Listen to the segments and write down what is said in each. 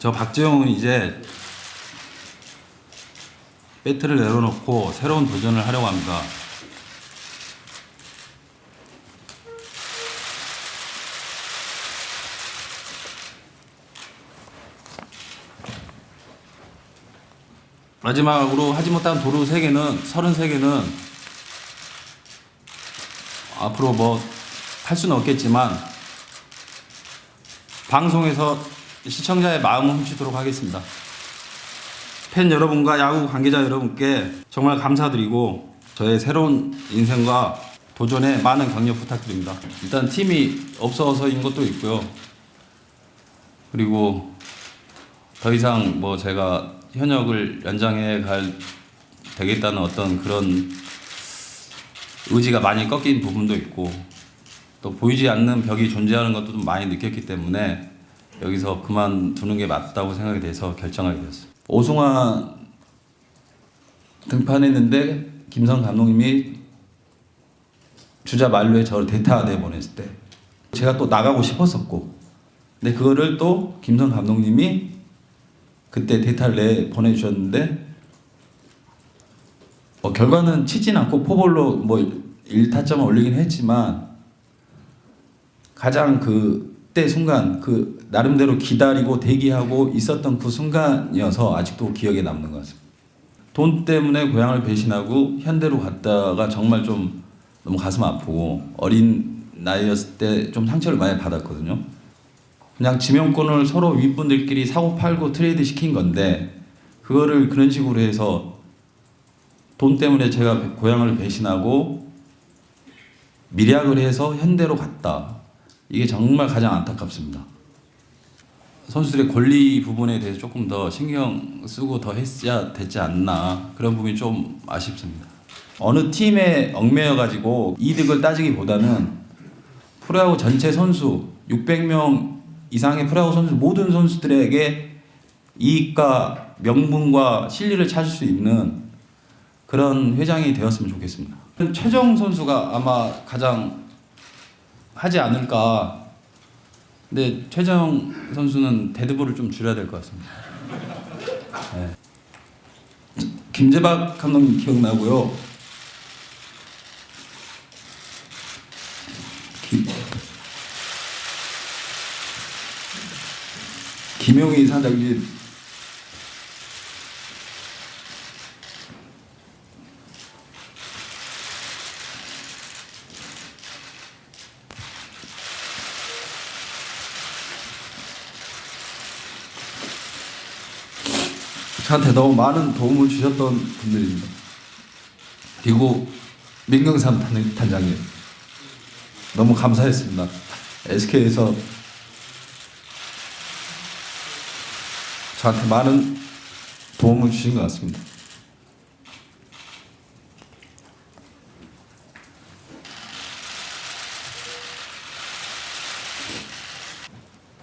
저 박재용은 이제 배트를 내려놓고 새로운 도전을 하려고 합니다. 마지막으로 하지 못한 도루 3개는 33개는 앞으로 뭐 할 수는 없겠지만 방송에서 시청자의 마음을 훔치도록 하겠습니다. 팬 여러분과 야구 관계자 여러분께 정말 감사드리고 저의 새로운 인생과 도전에 많은 격려 부탁드립니다. 일단 팀이 없어서인 것도 있고요. 그리고 더 이상 뭐 제가 현역을 연장해 갈 되겠다는 어떤 그런 의지가 많이 꺾인 부분도 있고 또 보이지 않는 벽이 존재하는 것도 좀 많이 느꼈기 때문에 여기서 그만두는 게 맞다고 생각이 돼서 결정하게 되었습니다. 오승환 등판했는데 김성 감독님이 주자 만루에 저를 대타 내보냈을 때 제가 또 나가고 싶었었고 근데 그거를 또 김성 감독님이 그때 대타를 내 보내주셨는데 뭐 결과는 치진 않고 포볼로 뭐 1타점을 올리긴 했지만 가장 그 때 순간 그 나름대로 기다리고 대기하고 있었던 그 순간이어서 아직도 기억에 남는 것 같습니다. 돈 때문에 고향을 배신하고 현대로 갔다가 정말 좀 너무 가슴 아프고 어린 나이였을 때 좀 상처를 많이 받았거든요. 그냥 지명권을 서로 윗분들끼리 사고 팔고 트레이드 시킨 건데 그거를 그런 식으로 해서 돈 때문에 제가 고향을 배신하고 미략을 해서 현대로 갔다. 이게 정말 가장 안타깝습니다. 선수들의 권리 부분에 대해서 조금 더 신경 쓰고 더 했어야 됐지 않나 그런 부분이 좀 아쉽습니다. 어느 팀에 얽매여 가지고 이득을 따지기보다는 프로야구 전체 선수 600명 이상의 프로야구 선수 모든 선수들에게 이익과 명분과 실리를 찾을 수 있는 그런 회장이 되었으면 좋겠습니다. 최정 선수가 아마 가장 하지 않을까. 근데 최정 선수는 데드볼을 좀 줄여야 될 것 같습니다. 네. 김재박 감독님 기억나고요. 김, 김용희 사장님 저한테 너무 많은 도움을 주셨던 분들입니다. 그리고 민경삼 단- 단장님 너무 감사했습니다. SK에서 저한테 많은 도움을 주신 것 같습니다.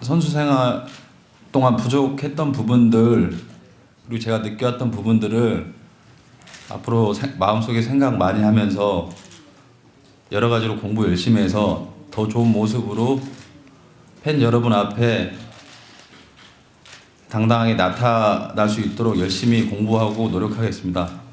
선수 생활 동안 부족했던 부분들 그리고 제가 느껴왔던 부분들을 앞으로 세- 마음속에 생각 많이 하면서 여러 가지로 공부 열심히 해서 더 좋은 모습으로 팬 여러분 앞에 당당하게 나타날 수 있도록 열심히 공부하고 노력하겠습니다.